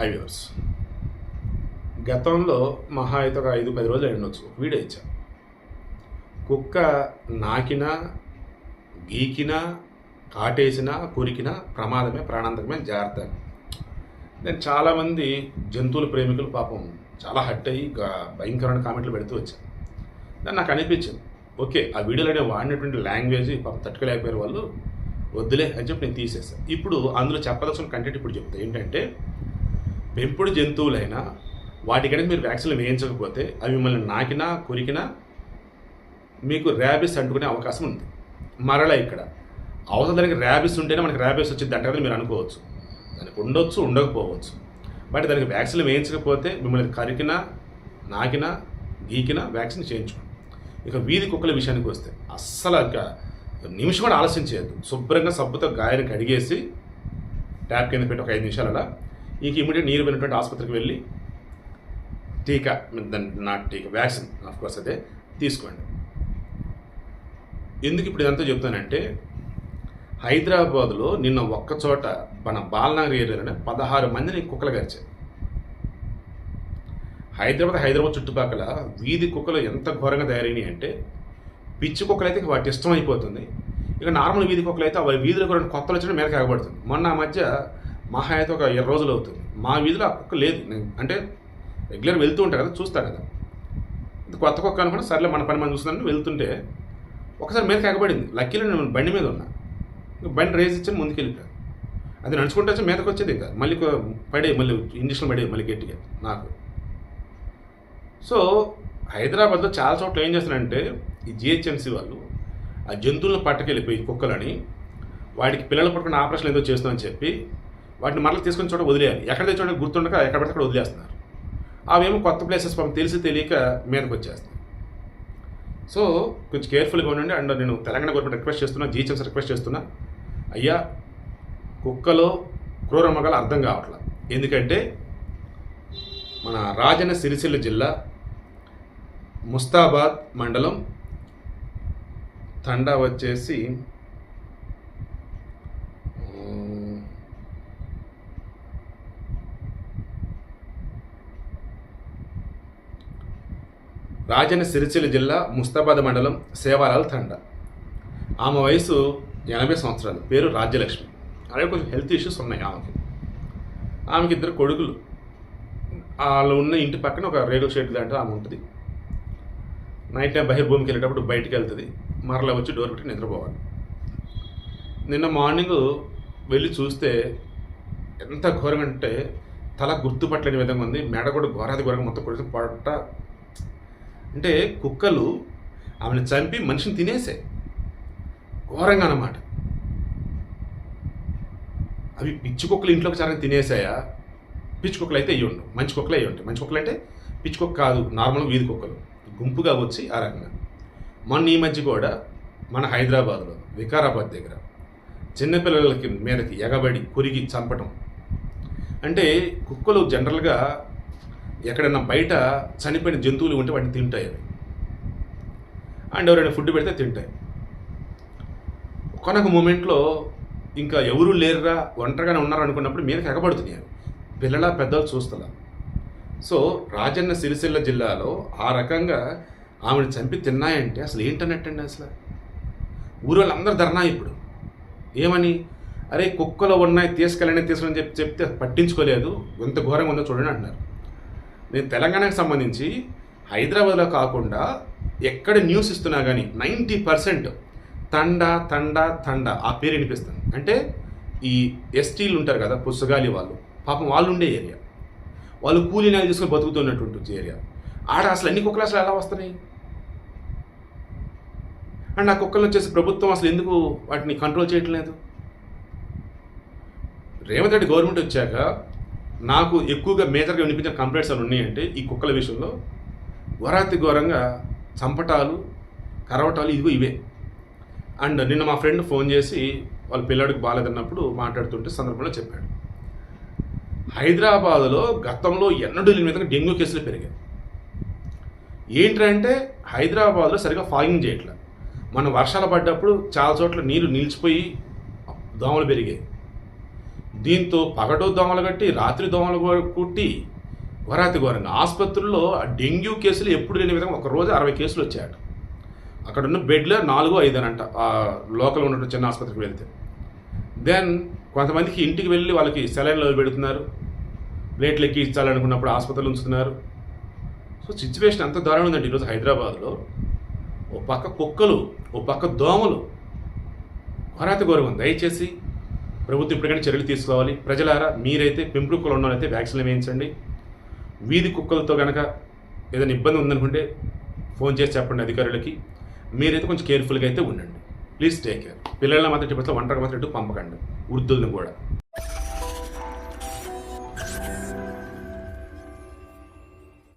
ఐడియోస్ గతంలో మహా అయితే ఒక ఐదు పది రోజులు ఉండొచ్చు వీడియో ఇచ్చా. కుక్క నాకినా గీకినా కాటేసినా కొరికినా ప్రమాదమే ప్రాణాంతకమే జాగ్రత్త. నేను చాలామంది జంతువుల ప్రేమికులు పాపం చాలా హట్ అయ్యి భయంకరమైన కామెంట్లు పెడుతూ వచ్చాను దాన్ని నాకు అనిపించింది. ఓకే ఆ వీడియోలో వాడినటువంటి లాంగ్వేజ్ పాపం తట్టుకోలేకపోయారు వాళ్ళు వద్దులే అని చెప్పి నేను తీసేసాను ఇప్పుడు అందులో చెప్పదలసిన కంటెంట్ ఇప్పుడు చెప్తా. ఏంటంటే పెంపుడు జంతువులైనా వాటికైనా మీరు వ్యాక్సిన్లు వేయించకపోతే అవి మిమ్మల్ని నాకినా కొరికినా మీకు ర్యాబిస్ అంటుకునే అవకాశం ఉంది. మరలా ఇక్కడ అవసరానికి ర్యాబిస్ ఉంటేనే మనకి ర్యాబిస్ వచ్చింది అంటే మీరు అనుకోవచ్చు. దానికి ఉండొచ్చు ఉండకపోవచ్చు. బట్ దానికి వ్యాక్సిన్ వేయించకపోతే మిమ్మల్ని కరికినా నాకినా గీకినా వ్యాక్సిన్ చేయించుకోండి. ఇక వీధి కుక్కల విషయానికి వస్తే అస్సలు నిమిషం కూడా ఆలస్యం చేయొద్దు. శుభ్రంగా సబ్బుతో గాయాన్ని కడిగేసి ట్యాప్ కింద పెట్టి ఒక ఐదు నిమిషాలు అలా ఇంక ఇమీడియట్ నీరు పోయినటువంటి ఆసుపత్రికి వెళ్ళి టీకా నాట్ నా టీకా వ్యాక్సిన్ ఆఫ్ కోర్స్ అదే తీసుకోండి. ఎందుకు ఇప్పుడు ఇదంతా చెప్తానంటే హైదరాబాద్లో నిన్న ఒక్కచోట మన బాలనగర్ ఏరియాలోనే పదహారు మందిని కుక్కలు గరిచాయి హైదరాబాద్ హైదరాబాద్ చుట్టుపక్కల వీధి కుక్కలు ఎంత ఘోరంగా తయారైనాయి అంటే పిచ్చి కుక్కలు అయితే వాటి ఇష్టం అయిపోతుంది. ఇక నార్మల్ వీధి కుక్కలు అయితే అవి వీధిలో కూడా కొత్తలు వచ్చిన మేరకు ఆగబడుతుంది. మొన్న ఆ మధ్య మహా అయితే ఒక ఇరవై రోజులు అవుతుంది. మా వీధిలో ఆ కుక్క లేదు. నేను అంటే రెగ్యులర్ వెళ్తూ ఉంటా కదా చూస్తాను కదా. ఇది కొత్త కుక్క అనుకున్నా సర్లే మన పని మనం చూస్తున్నాను వెళ్తుంటే ఒకసారి మీదకి ఎగబడింది లక్కీలో నేను బండి మీద ఉన్నా. బండి రేజ్ ఇచ్చి ముందుకు వెళ్ళిపోయాను అది నడుచుకుంటే వచ్చి మీదకి వచ్చేది ఇంకా. మళ్ళీ పడే మళ్ళీ ఇంజక్షన్ పడే మళ్ళీ గట్టిగా నాకు. సో హైదరాబాద్లో చాలా చోట్ల ఏం చేస్తారంటే ఈ జిహెచ్ఎంసీ వాళ్ళు ఆ జంతువులను పట్టుకెళ్ళిపోయి కుక్కలని వాడికి పిల్లలు పట్టుకుని ఆపరేషన్ ఏదో చేస్తామని చెప్పి వాటిని మరల తీసుకొని చోట వదిలేయాలి. ఎక్కడ తెచ్చుకోవడానికి గుర్తుండక ఎక్కడ పడితే అక్కడ వదిలేస్తున్నారు. అవేమో కొత్త ప్లేసెస్ పంపి తెలిసి తెలియక మీదకి వచ్చేస్తాయి సో కొంచెం కేర్ఫుల్గా ఉండండి. అండ్ నేను తెలంగాణ గవర్నమెంట్ రిక్వెస్ట్ చేస్తున్నా జీహెచ్ఎంస్ రిక్వెస్ట్ చేస్తున్నా. అయ్యా కుక్కలో క్రూర మగాలు అర్థం కావట్లా? ఎందుకంటే మన రాజన్న సిరిసిల్ల జిల్లా ముస్తాబాద్ మండలం తండా వచ్చేసి రాజన్న సిరిసిల్ల జిల్లా ముస్తాబాద్ మండలం సేవాలాల్ తండ. ఆమె వయసు ఎనభై సంవత్సరాలు. పేరు రాజ్యలక్ష్మి. అలాగే కొంచెం హెల్త్ ఇష్యూస్ ఉన్నాయి ఆమెకి. ఆమెకి ఇద్దరు కొడుకులు. వాళ్ళు ఉన్న ఇంటి పక్కన ఒక రేగుల షెడ్ దాంట్లో ఆమె ఉంటుంది. నైట్ టైం బహిర్భూమికి వెళ్ళేటప్పుడు బయటికి వెళ్తుంది. మరలా వచ్చి డోర్ పెట్టి నిద్రపోవాలి. నిన్న మార్నింగ్ వెళ్ళి చూస్తే ఎంత ఘోరంగా అంటే తల గుర్తుపట్టలేని విధంగా ఉంది. మెడ కూడా ఘోరాది ఘోరంగా మొత్తం కొడుకు పట్ట అంటే కుక్కలు ఆమెను చంపి మనిషిని తినేసాయి ఘోరంగా అన్నమాట. అవి పిచ్చి కుక్కలు ఇంట్లోకి చాలా తినేసాయా? పిచ్చి కుక్కలు అయితే అయ్యి ఉండవు. మంచి కుక్కలు అయ్యి ఉంటాయి. మంచి కుక్కలు అంటే పిచ్చి కుక్క కాదు నార్మల్ వీధి కుక్కలు. గుంపుగా వచ్చి ఆ రకంగా. మొన్న ఈ మధ్య కూడా మన హైదరాబాద్లో వికారాబాద్ దగ్గర చిన్నపిల్లలకి మీదకి ఎగబడి కొరిగి చంపటం. అంటే కుక్కలు జనరల్గా ఎక్కడైనా బయట చనిపోయిన జంతువులు ఉంటే వాటిని తింటాయి అవి. అండ్ ఎవరైనా ఫుడ్ పెడితే తింటాయి. ఒకనొక మూమెంట్లో ఇంకా ఎవరు లేరురా ఒంటరిగానే ఉన్నారు అనుకున్నప్పుడు మీదకి ఎగబడుతున్నాయి అవి. పిల్లల పెద్దలు చూస్తలా. సో రాజన్న సిరిసిల్ల జిల్లాలో ఆ రకంగా ఆమెను చంపి తిన్నాయంటే అసలు ఏంటన్నట్టండి అసలు? ఊరు వాళ్ళందరూ ధర్నా ఇప్పుడు. ఏమని? అరే కుక్కలో ఉన్నాయి తీసుకెళ్ళండి తీసుకుని చెప్పి చెప్తే పట్టించుకోలేదు. ఎంత ఘోరంగా ఉందో చూడండి అంటున్నారు. నేను తెలంగాణకు సంబంధించి హైదరాబాద్లో కాకుండా ఎక్కడ న్యూస్ ఇస్తున్నా కానీ నైంటీ పర్సెంట్ తండా తండా తండా ఆ పేరు వినిపిస్తుంది. అంటే ఈ ఎస్టీలు ఉంటారు కదా పుస్తగాలి వాళ్ళు పాపం వాళ్ళు ఉండే ఏరియా. వాళ్ళు కూలీ నాలు తీసుకొని బతుకుతున్నటువంటి ఏరియా. ఆడ అసలు అన్ని కుక్కలు అసలు ఎలా వస్తున్నాయి? అండ్ ఆ కుక్కలు వచ్చేసి ప్రభుత్వం అసలు ఎందుకు వాటిని కంట్రోల్ చేయట్లేదు? రేవంత్ రెడ్డి గవర్నమెంట్ వచ్చాక నాకు ఎక్కువగా మేజర్గా వినిపించిన కంప్లైంట్స్ అని ఉన్నాయంటే ఈ కుక్కల విషయంలో ఘోరాతి ఘోరంగా చంపటాలు కరవటాలు ఇదిగో ఇవే. అండ్ నిన్న మా ఫ్రెండ్ ఫోన్ చేసి వాళ్ళ పిల్లాడికి బాగాలేదన్నప్పుడు మాట్లాడుతుంటే సందర్భంలో చెప్పాడు. హైదరాబాద్లో గతంలో ఎన్నడూ లేని విధంగా డెంగ్యూ కేసులు పెరిగాయి. ఏంటంటే హైదరాబాద్లో సరిగా ఫాగింగ్ చేయట్లేదు మన వర్షాలు పడ్డప్పుడు చాలా చోట్ల నీరు నిలిచిపోయి దోమలు పెరిగాయి. దీంతో పగటు దోమలు కట్టి రాత్రి దోమలు కూడా కుట్టి ఘోరాతి ఘోరంగా ఆసుపత్రుల్లో ఆ డెంగ్యూ కేసులు ఎప్పుడు లేని విధంగా ఒక రోజు అరవై కేసులు వచ్చాయట. అక్కడ ఉన్న బెడ్లో నాలుగు ఐదు అని అంట లోకల్ ఉన్నటువంటి చిన్న ఆసుపత్రికి వెళ్తే. దెన్ కొంతమందికి ఇంటికి వెళ్ళి వాళ్ళకి సెలైన్లు పెడుతున్నారు. ప్లేట్లు ఎక్కించాలనుకున్నప్పుడు ఆసుపత్రులు ఉంచుతున్నారు. సో సిచ్యువేషన్ ఎంత దారుణం ఉందండి ఈరోజు హైదరాబాద్లో ఓ పక్క కుక్కలు ఓ పక్క దోమలు ఘోరాతి ఘోరం దయచేసి ప్రభుత్వం ఇప్పటికైనా చర్యలు తీసుకోవాలి. ప్రజలారా మీరైతే పెంపుడు కుక్కలు ఉన్నవారైతే వ్యాక్సిన్లు వేయించండి. వీధి కుక్కలతో కనుక ఏదైనా ఇబ్బంది ఉందనుకుంటే ఫోన్ చేసి చెప్పండి అధికారులకి. మీరైతే కొంచెం కేర్ఫుల్గా అయితే ఉండండి. Please take care. పిల్లల మాత్రం చెప్పేసి ఒంటరికి మాత్రం ఇటు పంపకండి. వృద్ధులను కూడా.